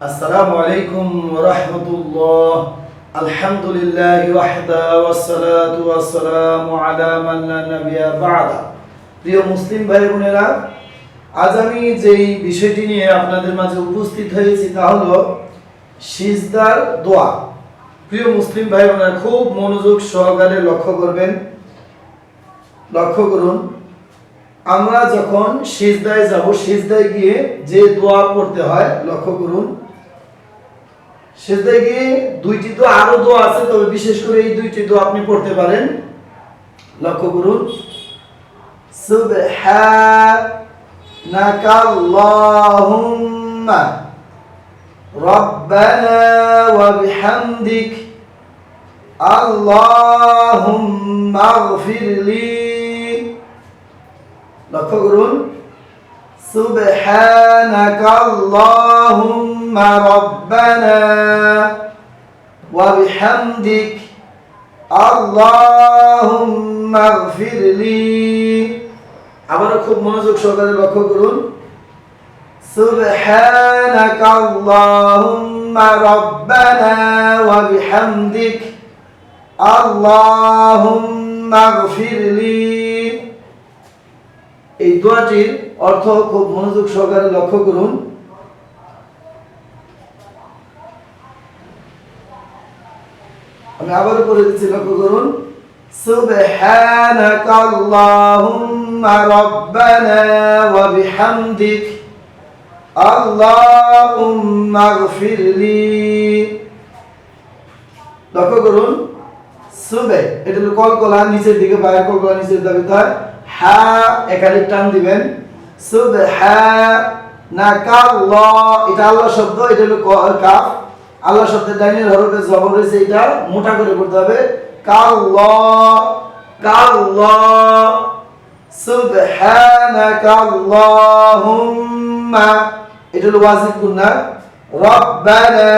আসসালামু আলাইকুম রহমতুল্লাহ। আলহামদুলিল্লাহ ওয়াহদা ওয়াসসালাতু ওয়াসসালামু আলা মান লা নাবিয়্যা বা'দা। প্রিয় মুসলিম ভাই বোনেরা আজ আমি যেই বিষয়টি নিয়ে আপনাদের মাঝে উপস্থিত হয়েছি তা হলো সিজদার দোয়া। প্রিয় মুসলিম ভাই বোনেরা খুব মনোযোগ সহকারে লক্ষ্য করবেন। লক্ষ্য করুন, আমরা যখন সিজদায় যাব, সিজদায় গিয়ে যে দোয়া পড়তে হয়, লক্ষ্য করুন সিজদায় গিয়ে দুইটি তো আরও দোয়া আছে, তবে বিশেষ করে এই দুইটি দোয়া আপনি পড়তে পারেন। লক্ষ্য করুন। সুবহানাকা আল্লাহুম্মা রব্বানা ওয়া বিহামদিক আল্লাহুম্মা ইগফিরলি লক্ষ্য করুন। সুবহানাকা রব্বানা ওয়া বিহামদিক আল্লাহুম্মা ইগফিরলি আবারও খুব মনোযোগ সহকারে লক্ষ্য করুন। সুবহানাকা আল্লাহুম্মা রব্বানা ওয়া বিহামদিক আল্লাহুম্মা ইগফিরলি এই দোয়াটির অর্থ খুব মনোযোগ সহকারে লক্ষ্য করুন। আমি আবার করে দিচ্ছি লক্ষ্য করুন سبحانك اللهم ربنا وبحمدك اللهم اغفر لي লক্ষ্য করুন সুবে এটা হলো কলকলা নিচের দিকে পায়ের কলকলা নিচের দিকে হয় হা একাধিক টান দিবেন সুব হা না কাল এটা আল্লাহ শব্দ এটা হলো ক- কাফ আল্লাহ শব্দের ডাইনের হরফে জবর রয়েছে, এটা মোটা করে করতে হবে। কাল্ল কাল্ল, সুবহানাকাল্লাহুম্মা। এটা হলো ওয়াজিব গুনাহ রব্বানা।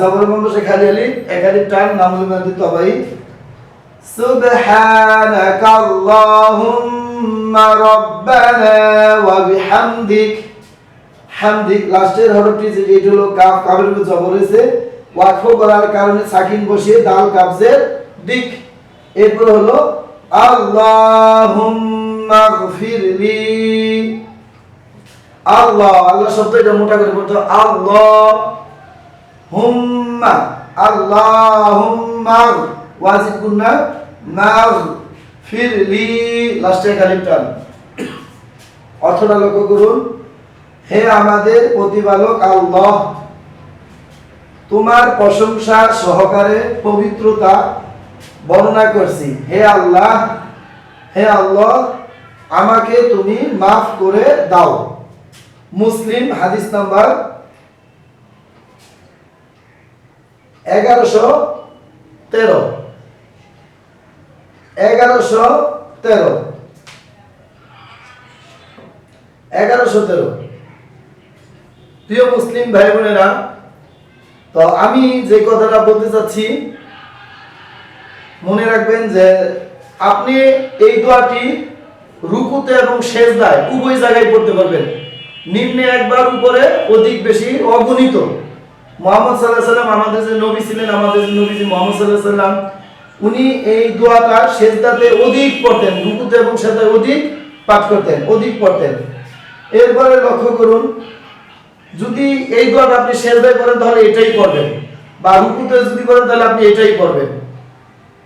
জবর বন্ধ সে খালি আলি একালি টান নাম লিমাদি তবাই সুবহানাকাল্লাহুম্মা রব্বানা, ওয়া বিহামদিকা। হামদিক লাস্টের হরফটি যে এটা হলো কাফ কাফের উপর জবর হয়েছে। ওয়াকফ করার কারণে সাকিন বসিয়ে দাল কাবজের দিক। এরপর হলো, আল্লাহুম্মা গফিরলি। আল্লাহ আল্লাহ শব্দ এটা মোটা করে বলতে আল্লাহ হুম্মা আল্লাহুম্মা। ওয়াজিব গুন্না মাগ ফিরলি লাস্টে টান। অর্থটা লক্ষ্য করুন। হে আমাদের প্রতিপালক আল্লাহ, তোমার প্রশংসা সহকারে পবিত্রতা বর্ণনা করছি। হে আল্লাহ হে আল্লাহ, আমাকে তুমি মাফ করে দাও। মুসলিম হাদিস নাম্বার এগারোশো তেরো। এগারোশো তেরো। এগারোশো তেরো। প্রিয় মুসলিম ভাই বোনেরা তো আমি যে কথাটা বলতে চাচ্ছি, মনে রাখবেন যে আপনি এই দোয়াটি রুকুতে এবং সেজদায় উভয় জায়গায় পড়তে পারবেন। নিম্নে একবার উপরে অধিক বেশি অগণিত। মোহাম্মদ সাল্লাহ সাল্লাম আমাদের যে নবী ছিলেন, আমাদের যে নবীজি মোহাম্মদ সাল্লাহ সাল্লাম, উনি এই দোয়াটা সেজদাতে অধিক পড়তেন, রুকুতে এবং সেজদায় অধিক পাঠ করতেন, অধিক পড়তেন। এরপরে লক্ষ্য করুন যদি এই দোয়াটা আপনি সেজদায় করেন, তাহলে এটাই পড়বেন বা রুকুতে যদি করেন, তাহলে আপনি এটাই পড়বেন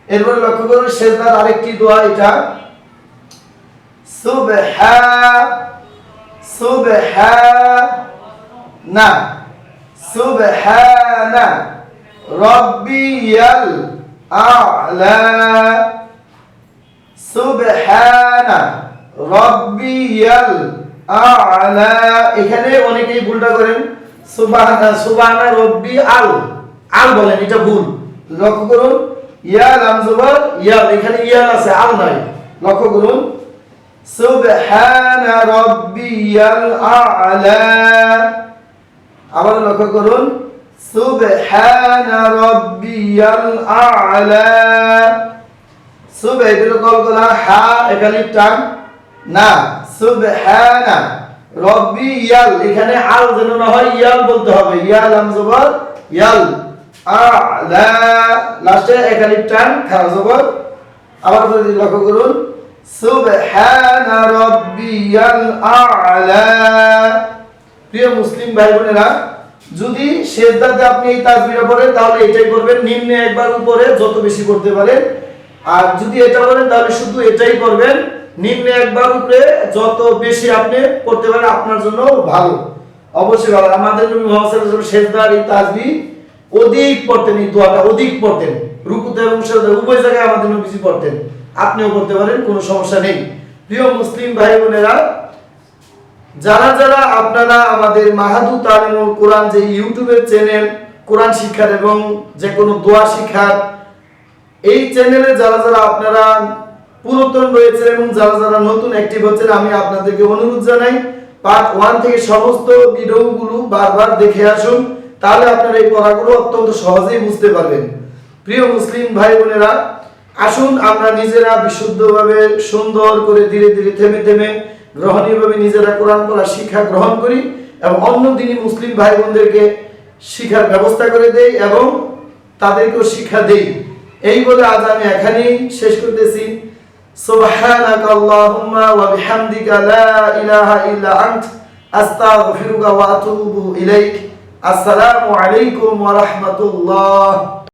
এরপরে লক্ষ্য করুন সেজদার আরেকটি দোয়া, এটা, সুবহা সুবহা, না সুবহানা রব্বিয়াল আ'লা সুবহানা রব্বিয়াল আ'লা, এখানে অনেকেই ভুলটা করেন। সুবহানা সুবহানা রব্বি আল। আল বলেন, এটা ভুল। লক্ষ্য করুন, ইয়া লাম জবর ইয়া এখানে ইয়া আছে, আল নাই। লক্ষ্য করুন, সুবহানা রব্বিয়াল আ'লা। আবার লক্ষ্য করুন, সুবহানা রাব্বিয়াল আ'লা। সুব এটা কল করা হা একালিপ টান, না। সুবহানা রব্বি ইয়াল, এখানে আল যেন না হয়, ইয়াল বলতে হবে। ইয়াল আম জবর ইয়াল আলা। লাস্টে একালিপ টান খারা জবর আবার যদি লক্ষ্য করুন সুবহানা রাব্বিয়াল আ'লা। প্রিয় মুসলিম ভাই বোনেরা যদি সেজদাতে আপনি এই তাসবিহটা পড়েন, তাহলে এটাই করবেন নিম্নে একবার উপরে যত বেশি করতে পারেন। আর যদি এটা করেন তাহলে শুধু এটাই করবেন নিম্নে একবার উপরে যত বেশি আপনি করতে পারেন আপনার জন্য ভালো। অবশ্যই ভালো। আমাদের নবী মুহাম্মদ এই তাসবিহ অধিক পড়তেন, এই দোয়াটা অধিক পড়তেন। রুকুতে এবং সেজদা উভয় জায়গায় আমাদের নবীজি পড়তেন। আপনিও করতে পারেন, কোনো সমস্যা নেই। প্রিয় মুসলিম ভাই বোনেরা, যারা যারা আপনারা আমাদের মাহাদু তালিমুল কোরআন যে ইউটিউবের চ্যানেল, কোরআন শিক্ষার এবং যে কোনো দোয়া শিক্ষার, এই চ্যানেলে যারা যারা আপনারা পুরাতন রয়েছে এবং যারা যারা নতুন অ্যাক্টিভ হচ্ছেন, আমি আপনাদেরকে অনুরোধ জানাই পার্ট ওয়ান থেকে সমস্ত ভিডিওগুলো বারবার দেখে আসুন, তাহলে আপনারা এই পড়াগুলো অত্যন্ত সহজেই বুঝতে পারবেন। প্রিয় মুসলিম ভাই বোনেরা, আসুন আমরা নিজেরা বিশুদ্ধভাবে সুন্দর করে ধীরে ধীরে থেমে থেমে গ্রহণীয়ভাবে নিজেরা কোরআন পড়া শিক্ষা গ্রহণ করি এবং অন্য দিনই মুসলিম ভাই বোনদেরকে শিক্ষার ব্যবস্থা করে দেই এবং তাদেরকেও শিক্ষা দেই। এই বলে আজ আমি এখানেই শেষ করতেছি। سبحانك اللهم وبحمدك لا إله إلا أنت أستغفرك وأتوب إليك. السلام عليكم ورحمة الله.